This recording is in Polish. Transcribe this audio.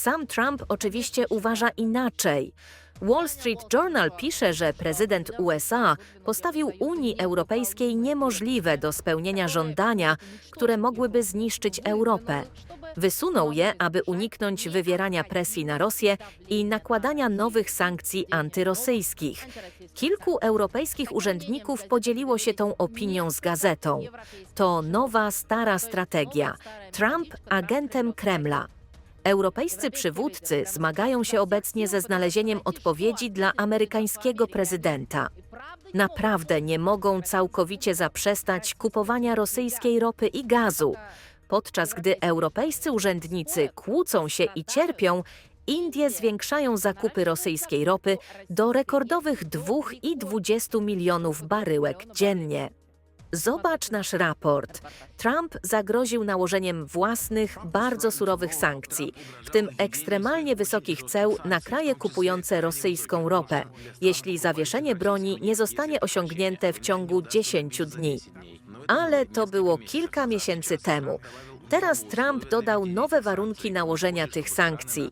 Sam Trump oczywiście uważa inaczej. Wall Street Journal pisze, że prezydent USA postawił Unii Europejskiej niemożliwe do spełnienia żądania, które mogłyby zniszczyć Europę. Wysunął je, aby uniknąć wywierania presji na Rosję i nakładania nowych sankcji antyrosyjskich. Kilku europejskich urzędników podzieliło się tą opinią z gazetą. To nowa, stara strategia. Trump agentem Kremla. Europejscy przywódcy zmagają się obecnie ze znalezieniem odpowiedzi dla amerykańskiego prezydenta. Naprawdę nie mogą całkowicie zaprzestać kupowania rosyjskiej ropy i gazu. Podczas gdy europejscy urzędnicy kłócą się i cierpią, Indie zwiększają zakupy rosyjskiej ropy do rekordowych 2,20 milionów baryłek dziennie. Zobacz nasz raport. Trump zagroził nałożeniem własnych, bardzo surowych sankcji, w tym ekstremalnie wysokich ceł na kraje kupujące rosyjską ropę, jeśli zawieszenie broni nie zostanie osiągnięte w ciągu 10 dni. Ale to było kilka miesięcy temu. Teraz Trump dodał nowe warunki nałożenia tych sankcji.